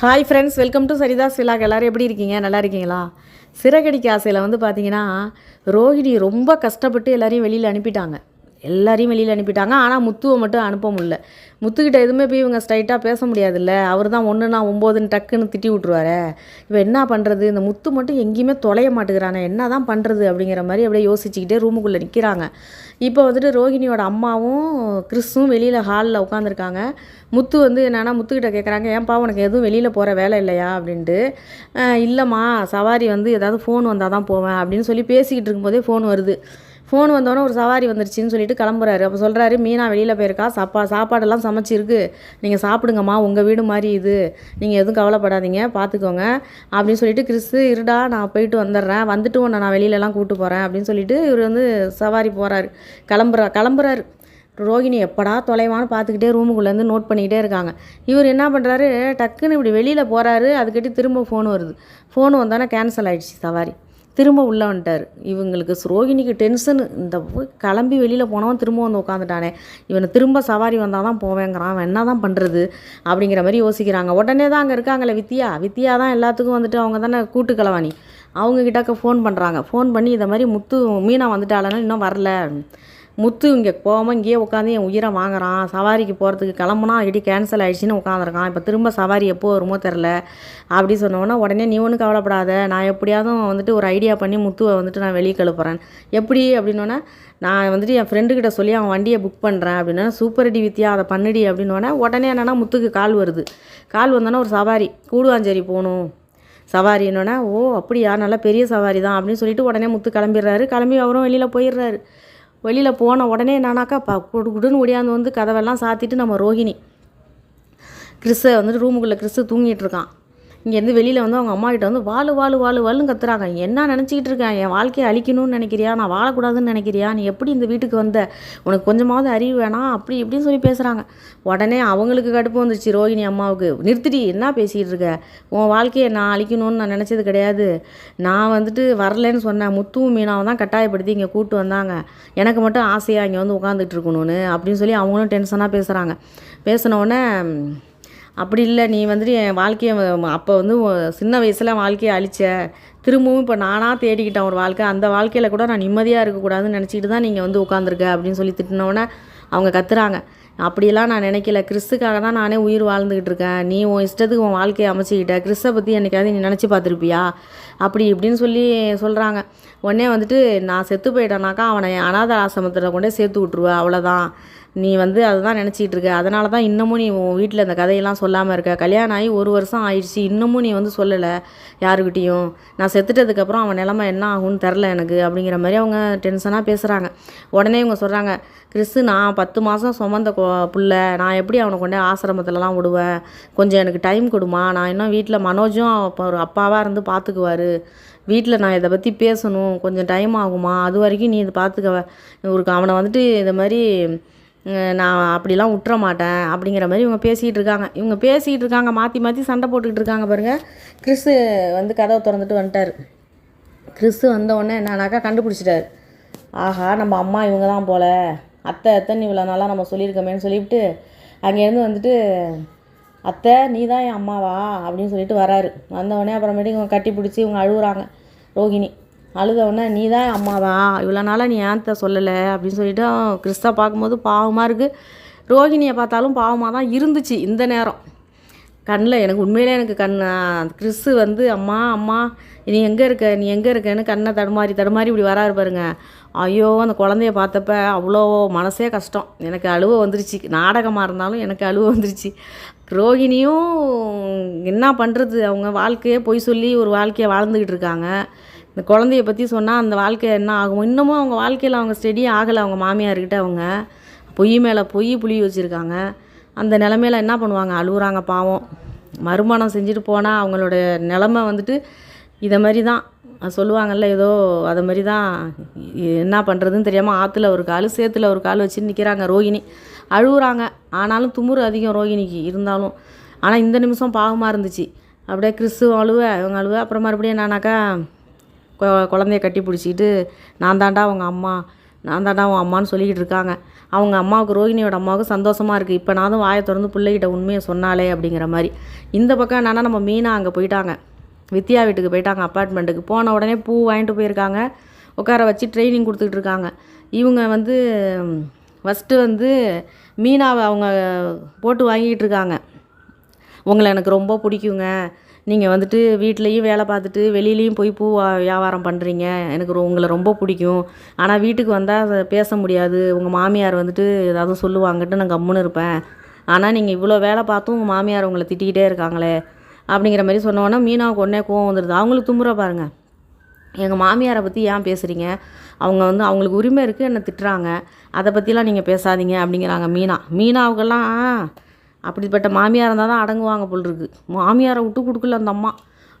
Hi friends welcome to Saritha சிலாக் எல்லோரும் எப்படி இருக்கீங்க? நல்லா இருக்கீங்களா? சிறகடிக்க ஆசையில் வந்து பார்த்தீங்கன்னா ரோஹிணி ரொம்ப கஷ்டப்பட்டு எல்லாரையும் வெளியில் அனுப்பிட்டாங்க. எல்லாரையும் வெளியில் அனுப்பிட்டாங்க. ஆனால் முத்துவை மட்டும் அனுப்ப முடியல. முத்துக்கிட்ட எதுவுமே போய் இவங்க ஸ்ட்ரைட்டாக பேச முடியாதுல்ல. அவர் தான் ஒன்றுனா ஒம்போதுன்னு டக்குன்னு திட்டி விட்ருவாரு இப்போ என்ன பண்ணுறது இந்த முத்து மட்டும் எங்கேயுமே தொலைய மாட்டேங்கிறானே. என்ன தான் பண்ணுறது அப்படிங்கிற மாதிரி அப்படியே யோசிச்சுக்கிட்டே ரூமுக்குள்ளே நிற்கிறாங்க இப்போ வந்துட்டு ரோஹிணியோட அம்மாவும் கிறிஸும் வெளியில் ஹாலில் உட்காந்துருக்காங்க முத்து வந்து என்னென்னா முத்துக்கிட்ட கேட்குறாங்க ஏன்ப்பா உனக்கு எதுவும் வெளியில் போகிற வேலை இல்லையா? அப்படின்ட்டு. இல்லைம்மா. சவாரி வந்து ஏதாவது ஃபோன் வந்தால் தான் போவேன். அப்படின்னு சொல்லி பேசிக்கிட்டு இருக்கும்போதே ஃபோன் வருது. ஃபோன் வந்தோடனே ஒரு சவாரி வந்துருச்சுன்னு சொல்லிட்டு கிளம்புறாரு. அப்போ சொல்கிறாரு மீனா வெளியில் போயிருக்கா? சாப்பா சாப்பாடெல்லாம் சமைச்சிருக்கு. நீங்கள் சாப்பிடுங்கம்மா. உங்கள் வீடு மாதிரி இது. நீங்கள் எதுவும் கவலைப்படாதீங்க. பார்த்துக்கோங்க அப்படின்னு சொல்லிட்டு கிறிஸ்து இருடா. நான் போயிட்டு வந்துடுறேன். வந்துட்டு உன்னை நான் வெளியிலலாம் கூப்பிட்டு போகிறேன் அப்படின்னு சொல்லிட்டு இவர் வந்து சவாரி போகிறாரு கிளம்புறா கிளம்புறாரு. ரோகிணி எப்படா தொலைவான்னு பார்த்துக்கிட்டே ரூமுக்குள்ளேருந்து நோட் பண்ணிக்கிட்டே இருக்காங்க. இவர் என்ன பண்ணுறாரு டக்குன்னு இப்படி வெளியில் போகிறாரு அதுக்கிட்டே திரும்ப ஃபோன் வருது. ஃபோன் வந்தோன்னே கேன்சல் ஆகிடுச்சு சவாரி. திரும்ப உள்ளே வந்துட்டார். இவங்களுக்கு ரோகிணிக்கு டென்ஷன் இந்த கிளம்பி வெளியில் போனவன் திரும்ப வந்து உட்காந்துட்டானே இவனை திரும்ப சவாரி வந்தால் தான் போவேங்கிறான். அவன் என்ன தான் பண்ணுறது அப்படிங்கிற மாதிரி யோசிக்கிறாங்க. உடனே தான் அங்கே இருக்காங்களே வித்யா. வித்யா தான் எல்லாத்துக்கும் வந்துட்டு அவங்க தானே கூட்டு கலவாணி அவங்க கிட்டக்க ஃபோன் பண்ணுறாங்க ஃபோன் பண்ணி இதை மாதிரி முத்து மீனா வந்துட்டாளன்னு இன்னும் வரல. முத்து இங்கே போகாமல் இங்கேயே உட்காந்து என் உயிரை வாங்குறான். சவாரிக்கு போகிறதுக்கு கிளம்புனா அடி கேன்சல் ஆகிடுச்சின்னு உட்காந்துருக்கான். இப்போ திரும்ப சவாரி எப்போ வருமோ தெரில அப்படி சொன்னோன்னே உடனே நீ ஒன்றும் கவலைப்படாத. நான் எப்படியாவது வந்துட்டு ஒரு ஐடியா பண்ணி முத்துவை வந்துட்டு நான் வெளியே கிளப்புறேன். எப்படி? அப்படின்னோடனே நான் வந்துட்டு என் ஃப்ரெண்டுக்கிட்ட சொல்லி அவன் வண்டியை புக் பண்ணுறேன் அப்படின்னா சூப்பர் அடி வித்யா அதை பண்ணுடி. அப்படின்னோடனே உடனே என்னென்னா முத்துக்கு கால் வருது. கால் வந்தோன்னே ஒரு சவாரி கூடுவாஞ்சேரி போகணும். சவாரின்னொன்னே ஓ அப்படியா? நல்லா பெரிய சவாரி தான் அப்படின்னு சொல்லிட்டு உடனே முத்து கிளம்பிடுறாரு. கிளம்பி அவரும் வெளியில் போயிடுறாரு. வெளியில் போன உடனே என்னன்னாக்கா ப குடு குடுன்னு ஒடியாந்து வந்து கதவெல்லாம் சாத்திட்டு நம்ம ரோஹிணி. கிறிஸ்து வந்துட்டு ரூமுக்குள்ளே கிறிஸ்து தூங்கிட்டு இருக்கான். இங்கேருந்து வெளியில் வந்து அவங்க அம்மா கிட்ட வந்து வாழு வாழு வாழு வாழுன்னு கத்துறாங்க. என்ன நினச்சிக்கிட்டு இருக்கேன் என் வாழ்க்கையை அழிக்கணும்னு நினைக்கிறியா? நான் வாழக்கூடாதுன்னு நினைக்கிறியா? நீ எப்படி இந்த வீட்டுக்கு வந்த? உனக்கு கொஞ்சமாவது அறிவு வேணாம் அப்படி இப்படின்னு சொல்லி பேசுகிறாங்க உடனே அவங்களுக்கு கடுப்பு வந்துச்சு ரோகிணி அம்மாவுக்கு நிறுத்திடி என்ன பேசிகிட்டு இருக்க? உன் வாழ்க்கையை நான் அழிக்கணும்னு நான் நினச்சது கிடையாது. நான் வந்துட்டு வரலன்னு சொன்னேன் முத்துவும் மீனாவை தான் கட்டாயப்படுத்தி இங்கே கூப்பிட்டு வந்தாங்க. எனக்கு மட்டும் ஆசையாக இங்கே வந்து உட்காந்துட்டு இருக்கணும்னு? அப்படின்னு சொல்லி அவங்களும் டென்ஷனாக பேசுகிறாங்க பேசின அப்படி இல்லை நீ வந்துட்டு என் வாழ்க்கையை அப்போ வந்து சின்ன வயசில் வாழ்க்கையை அழிச்ச. திரும்பவும் இப்போ நானாக தேடிக்கிட்டேன் ஒரு வாழ்க்கை. அந்த வாழ்க்கையில் கூட நான் நிம்மதியாக இருக்கக்கூடாதுன்னு நினச்சிக்கிட்டு தான் நீங்கள் வந்து உட்காந்துருக்க அப்படின்னு சொல்லி திட்டினோடனே அவங்க கத்துறாங்க. அப்படியெல்லாம் நான் நினைக்கல. கிறிஸ்துக்காக தான் நானே உயிர் வாழ்ந்துக்கிட்டு இருக்கேன். நீ உன் இஷ்டத்துக்கு உன் வாழ்க்கையை அமைச்சிக்கிட்ட. கிறிஸ்தை பற்றி என்னைக்காவது நீ நினச்சி பார்த்துருப்பியா? அப்படி இப்படின்னு சொல்லி சொல்கிறாங்க உடனே வந்துட்டு நான் செத்து போயிட்டேனாக்கா அவனை அனாத ஆசிரமத்தில் கொண்டே சேர்த்து விட்ருவேன் அவ்வளோதான் நீ வந்து அதுதான் நினச்சிக்கிட்டு இருக்க அதனால தான் இன்னமும் நீ உன் வீட்டில் இந்த கதையெல்லாம் சொல்லாமல் இருக்க. கல்யாணம் ஆகி ஒரு வருஷம் ஆயிடுச்சு. இன்னமும் நீ வந்து சொல்லலை யாருக்கிட்டேயும் நான் செத்துட்டதுக்கப்புறம் அவன் நிலமை என்ன ஆகும்னு தெரில எனக்கு அப்படிங்கிற மாதிரி அவங்க டென்ஷனாக பேசுகிறாங்க உடனே இவங்க சொல்கிறாங்க கிறிஸ்து நான் பத்து மாதம் சுமந்த கொ புள்ள. நான் எப்படி அவனை கொண்டே ஆசிரமத்துலலாம் விடுவேன்? கொஞ்சம் எனக்கு டைம் கொடுமா. நான் இன்னும் வீட்டில் மனோஜும் அப்போ ஒரு அப்பாவாக இருந்து பார்த்துக்குவாரு வீட்டில் நான் இதை பற்றி பேசணும். கொஞ்சம் டைம் ஆகுமா? அது வரைக்கும் நீ இதை பார்த்துக்க ஒரு அவனை வந்துட்டு இந்த மாதிரி நான் அப்படிலாம் விட்டுற மாட்டேன் அப்படிங்கிற மாதிரி இவங்க பேசிகிட்டு இருக்காங்க. இவங்க பேசிகிட்டு இருக்காங்க மாற்றி மாற்றி சண்டை போட்டுக்கிட்டு இருக்காங்க பாருங்கள் கிறிஸ்து வந்து கதவை திறந்துட்டு வந்துட்டார். கிறிஸ்து வந்தவுடனே என்னன்னாக்கா கண்டுபிடிச்சிட்டாரு. ஆஹா நம்ம அம்மா இவங்க தான் போல. அத்தை அத்தைன்னு இவ்வளோ நாளாக நம்ம சொல்லியிருக்கோமேன்னு சொல்லிவிட்டு அங்கேருந்து வந்துட்டு அத்தை நீ தான் என் அம்மாவா? அப்படின்னு சொல்லிட்டு வராரு. வந்த அப்புறமேட்டு இவங்க கட்டி பிடிச்சி இவங்க அழுகுறாங்க ரோகிணி அழுத நீ தான் அம்மாவா இவ்வளோ நாளாக நீ ஏன்த்த சொல்லலை? அப்படின்னு சொல்லிட்டு கிறிஸ்தா பார்க்கும்போது பாவமாக இருக்குது ரோகிணியை பார்த்தாலும் பாவமாக தான் இருந்துச்சு இந்த நேரம். கண்ணில் எனக்கு உண்மையிலே எனக்கு கண் கிறிஸ்து வந்து அம்மா அம்மா நீ எங்கே இருக்க? நீ எங்கே இருக்கன்னு கண்ணை தடுமாறி தடுமாறி இப்படி வராரு பாருங்க. ஐயோ அந்த குழந்தைய பார்த்தப்ப அவ்வளோ மனசே கஷ்டம். எனக்கு அழுவ வந்துருச்சு. நாடகமாக இருந்தாலும் எனக்கு அழுவ வந்துருச்சு. ரோகிணியும் என்ன பண்ணுறது அவங்க வாழ்க்கையே பொய் சொல்லி ஒரு வாழ்க்கையை வாழ்ந்துக்கிட்டு இருக்காங்க. இந்த குழந்தைய பற்றி சொன்னால் அந்த வாழ்க்கை என்ன ஆகும்? இன்னமும் அவங்க வாழ்க்கையில் அவங்க ஸ்டெடி ஆகலை அவங்க மாமியார்கிட்ட அவங்க. பொய் மேலே பொய் புளி வச்சுருக்காங்க. அந்த நிலமையில என்ன பண்ணுவாங்க? அழுகுறாங்க பாவம். மறுமணம் செஞ்சுட்டு போனால் அவங்களோட நிலமை வந்துட்டு இதை மாதிரி தான் சொல்லுவாங்கல்ல ஏதோ அதை மாதிரி தான் என்ன பண்ணுறதுன்னு தெரியாமல் ஆற்றுல ஒரு கால் சேத்துல ஒரு கால் வச்சு நிற்கிறாங்க ரோகிணி. அழுகுறாங்க ஆனாலும் துமுறு அதிகம் ரோகிணிக்கு இருந்தாலும். ஆனால் இந்த நிமிஷம் பாவமாக இருந்துச்சு. அப்படியே கிறிஸ்து அழுவ இவங்க அழுவ. அப்புறம் மறுபடியும் என்னன்னாக்கா குழந்தைய கட்டி பிடிச்சிக்கிட்டு நான் தாண்டா அவங்க அம்மா நான் தாண்டா அவன் அம்மான்னு சொல்லிக்கிட்டு இருக்காங்க. அவங்க அம்மாவுக்கு ரோஹிணியோட அம்மாவுக்கு சந்தோஷமாக இருக்குது இப்போ நான் தான் வாயை திறந்து பிள்ளைகிட்ட உண்மையை சொன்னாலே அப்படிங்கிற மாதிரி. இந்த பக்கம் என்னென்னா நம்ம மீனா அங்கே போயிட்டாங்க. வித்யா வீட்டுக்கு போயிட்டாங்க அப்பார்ட்மெண்ட்டுக்கு. போன உடனே பூ வாங்கிட்டு போயிருக்காங்க. உட்கார வச்சு ட்ரைனிங் கொடுத்துக்கிட்டு இருக்காங்க. இவங்க வந்து ஃபஸ்ட்டு வந்து மீனாவை அவங்க போட்டு வாங்கிக்கிட்டு இருக்காங்க. உங்களை எனக்கு ரொம்ப பிடிக்குங்க. நீங்கள் வந்துட்டு வீட்லேயும் வேலை பார்த்துட்டு வெளியிலையும் போய் பூ வியாபாரம் பண்ணுறீங்க எனக்கு ரொ- உங்களை ரொம்ப பிடிக்கும். ஆனால் வீட்டுக்கு வந்தால் பேச முடியாது. உங்கள் மாமியார் வந்துட்டு ஏதாவது சொல்லுவாங்கட்டு நான் கம்முன்னு இருப்பேன். ஆனால் நீங்கள் இவ்வளோ வேலை பார்த்தும் உங்கள் மாமியார் உங்களை திட்டிக்கிட்டே இருக்காங்களே. அப்படிங்கிற மாதிரி சொன்னோன்னா மீனாவுக்கு உடனே கோவம் வந்துடுது அவங்களுக்கு தும்புற பாருங்கள் எங்கள் மாமியாரை பற்றி ஏன் பேசுகிறீங்க அவங்க வந்து அவங்களுக்கு உரிமை இருக்குது என்னை திட்டுறாங்க. அதை பற்றிலாம் நீங்கள் பேசாதீங்க அப்படிங்கிறாங்க மீனா. மீனாவுக்கெல்லாம் அப்படிப்பட்ட மாமியார் இருந்தால் தான் அடங்குவாங்க போல் இருக்குது மாமியாரை விட்டு கொடுக்கல அந்த அம்மா.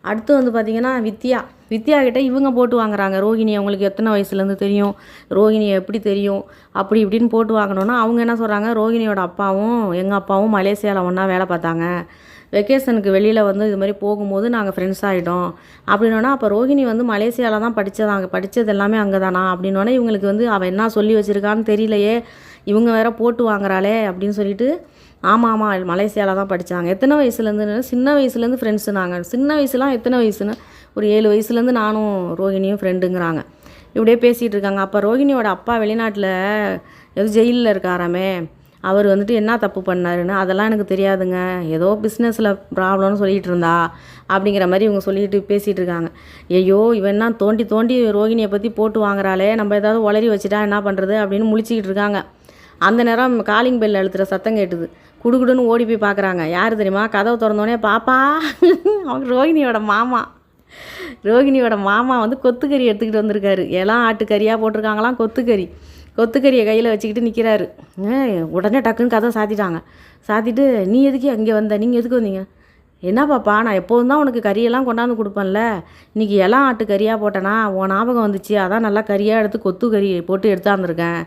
அடுத்து வந்து பார்த்திங்கன்னா வித்யா. வித்யா கிட்டே இவங்க போட்டு வாங்குறாங்க. ரோகிணி அவங்களுக்கு எத்தனை வயசுலேருந்து தெரியும்? ரோகிணியை எப்படி தெரியும்? அப்படி இப்படின்னு போட்டு வாங்கினோன்னா அவங்க என்ன சொல்கிறாங்க ரோகிணியோட அப்பாவும் எங்கள் அப்பாவும் மலேசியாவில் ஒன்றா வேலை பார்த்தாங்க. வெக்கேஷனுக்கு வெளியில் வந்து இது மாதிரி போகும்போது நாங்கள் ஃப்ரெண்ட்ஸ் ஆகிட்டோம் அப்படின்னோன்னா அப்போ ரோகிணி வந்து மலேசியாவில் தான் படித்ததாங்க படித்தது எல்லாமே அங்கே தானா அப்படின்னோடனே இவங்களுக்கு வந்து அவள் என்ன சொல்லி வச்சுருக்கான்னு தெரியலையே. இவங்க வேற போட்டு வாங்குறாளே அப்படின்னு சொல்லிட்டு ஆமாம் ஆமாம் மலேசியாவில் தான் படித்தாங்க எத்தனை வயசுலேருந்து சின்ன வயசுலேருந்து ஃப்ரெண்ட்ஸு நாங்கள் சின்ன வயசுலாம் எத்தனை வயசுன்னு? ஒரு ஏழு வயசுலேருந்து நானும் ரோகிணியும் ஃப்ரெண்டுங்கிறாங்க இப்படியே பேசிகிட்டு இருக்காங்க அப்போ ரோகிணியோட அப்பா வெளிநாட்டில் ஏதோ ஜெயிலில் இருக்காராமே. அவர் வந்துட்டு என்ன தப்பு பண்ணாருன்னு அதெல்லாம் எனக்கு தெரியாதுங்க. ஏதோ பிஸ்னஸில் ப்ராப்ளம்னு சொல்லிகிட்டு இருந்தா அப்படிங்கிற மாதிரி இவங்க சொல்லிட்டு பேசிகிட்டு இருக்காங்க ஐயோ இவன் என்ன தோண்டி தோண்டி ரோகிணியை பற்றி போட்டு வாங்குறாளே. நம்ம ஏதாவது உளறி வச்சுட்டா என்ன பண்ணுறது அப்படின்னு முழிச்சிக்கிட்டு இருக்காங்க அந்த நேரம் காலிங் பெல் அழுத்துற சத்தம் கேட்டுது. குடுகுடுன்னு ஓடி போய் பார்க்குறாங்க யார் தெரியுமா? கதவை திறந்தோடனே பாப்பா! அவங்க ரோகிணியோட மாமா. ரோகிணியோட மாமா வந்து கொத்துக்கறி எடுத்துக்கிட்டு வந்திருக்காரு. எல்லாம் ஆட்டுக்கறியாக போட்டிருக்காங்களாம் கொத்துக்கறி. கொத்துக்கறியை கையில் வச்சுக்கிட்டு நிற்கிறாரு உடனே டக்குன்னு கதை சாத்திட்டாங்க. சாத்திட்டு நீ எதுக்கு அங்கே வந்த? நீங்கள் எதுக்கு வந்தீங்க? என்ன பாப்பா நான் எப்போதும் தான் உனக்கு கறியெல்லாம் கொண்டாந்து கொடுப்பேன்ல. இன்றைக்கி எல்லாம் ஆட்டு கறியாக போட்டேனா? உன் ஞாபகம் வந்துச்சு. அதான் நல்லா கறியாக எடுத்து கொத்து கறி போட்டு எடுத்தாந்துருக்கேன்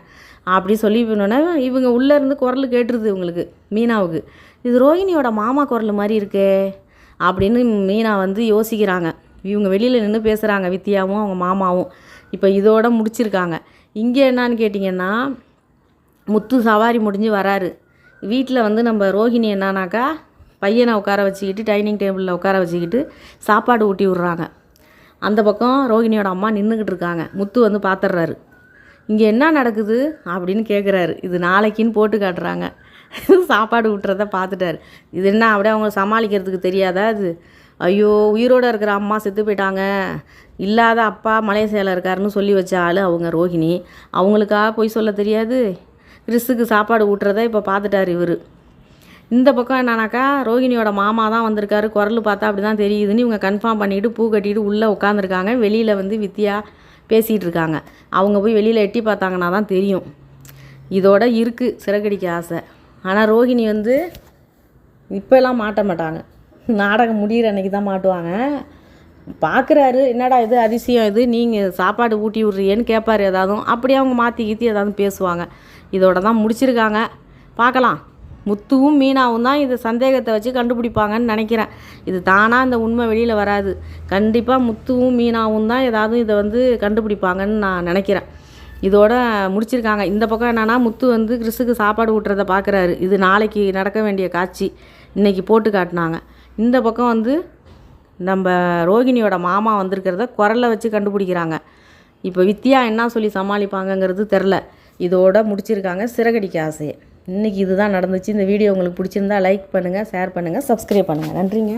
அப்படி சொல்லி போனோன்னே இவங்க உள்ளே இருந்து குரல் கேட்டுருது இவங்களுக்கு மீனாவுக்கு. இது ரோஹிணியோட மாமா குரல் மாதிரி இருக்கே அப்படின்னு மீனா வந்து யோசிக்கிறாங்க. இவங்க வெளியில் நின்று பேசுகிறாங்க வித்தியாவும் அவங்க மாமாவும். இப்போ இதோட முடிச்சிருக்காங்க. இங்கே என்னன்னு கேட்டிங்கன்னா முத்து சவாரி முடிஞ்சு வராரு. வீட்டில் வந்து நம்ம ரோஹிணி என்னன்னாக்கா பையனை உட்கார வச்சுக்கிட்டு டைனிங் டேபிளில் உட்கார வச்சுக்கிட்டு சாப்பாடு ஊட்டி விட்றாங்க. அந்த பக்கம் ரோஹிணியோட அம்மா நின்றுக்கிட்டு இருக்காங்க. முத்து வந்து பார்த்துட்றாரு இங்கே என்ன நடக்குது அப்படின்னு கேட்குறாரு இது நாளைக்குன்னு போட்டு காட்டுறாங்க. சாப்பாடு விட்டுறத பார்த்துட்டாரு இது என்ன அப்படியே அவங்க சமாளிக்கிறதுக்கு தெரியாதா அது ஐயோ உயிரோடு இருக்கிற அம்மா செத்து போயிட்டாங்க. இல்லாத அப்பா மலேசியாவில் இருக்காருன்னு சொல்லி வச்ச ஆள் அவங்க ரோஹிணி. அவங்களுக்கா போய் சொல்ல தெரியாது? கிறிஸுக்கு சாப்பாடு ஊட்டுறத இப்போ பார்த்துட்டார் இவர். இந்த பக்கம் என்னன்னாக்கா ரோஹிணியோட மாமா தான் வந்திருக்காரு. குரல் பார்த்தா அப்படி தான் தெரியுதுன்னு இவங்க கன்ஃபார்ம் பண்ணிவிட்டு பூ கட்டிட்டு உள்ளே உட்காந்துருக்காங்க வெளியில் வந்து வித்யா பேசிகிட்டு இருக்காங்க அவங்க போய் வெளியில் எட்டி பார்த்தாங்கன்னா தான் தெரியும். இதோட இருக்குது சிறகடிக்க ஆசை. ஆனால் ரோகிணி வந்து இப்போல்லாம் மாட்ட மாட்டாங்க. நாடகம் முடிகிற அன்னைக்கு தான் மாட்டுவாங்க. பார்க்குறாரு என்னடா இது அதிசயம் இது நீங்கள் சாப்பாடு ஊட்டி விட்றியேன்னு கேட்பாரு ஏதாவதும் அப்படியே அவங்க மாற்றி கீற்றி ஏதாவது பேசுவாங்க. இதோட தான் முடிச்சிருக்காங்க. பார்க்கலாம். முத்துவும் மீனாவும் தான் இது சந்தேகத்தை வச்சு கண்டுபிடிப்பாங்கன்னு நினைக்கிறேன். இது தானாக இந்த உண்மை வெளியில் வராது. கண்டிப்பாக முத்துவும் மீனாவும் தான் ஏதாவது இதை வந்து கண்டுபிடிப்பாங்கன்னு நான் நினைக்கிறேன். இதோட முடிச்சிருக்காங்க. இந்த பக்கம் என்னென்னா முத்து வந்து கிறிஸுக்கு சாப்பாடு ஊட்டுறதை பார்க்குறாரு இது நாளைக்கு நடக்க வேண்டிய காட்சி. இன்றைக்கி போட்டு காட்டினாங்க. இந்த பக்கம் வந்து நம்ம ரோகிணியோட மாமா வந்திருக்கிறத குரலை வச்சு கண்டுபிடிக்கிறாங்க. இப்போ வித்தியா என்ன சொல்லி சமாளிப்பாங்கங்கிறது தெரில இதோட முடிச்சிருக்காங்க. சிறகடிக்க ஆசையை. இன்றைக்கி இதுதான் நடந்துச்சு. இந்த வீடியோ உங்களுக்கு பிடிச்சிருந்தா லைக் பண்ணுங்கள் ஷேர் பண்ணுங்கள் சப்ஸ்கிரைப் பண்ணுங்கள் நன்றிங்க.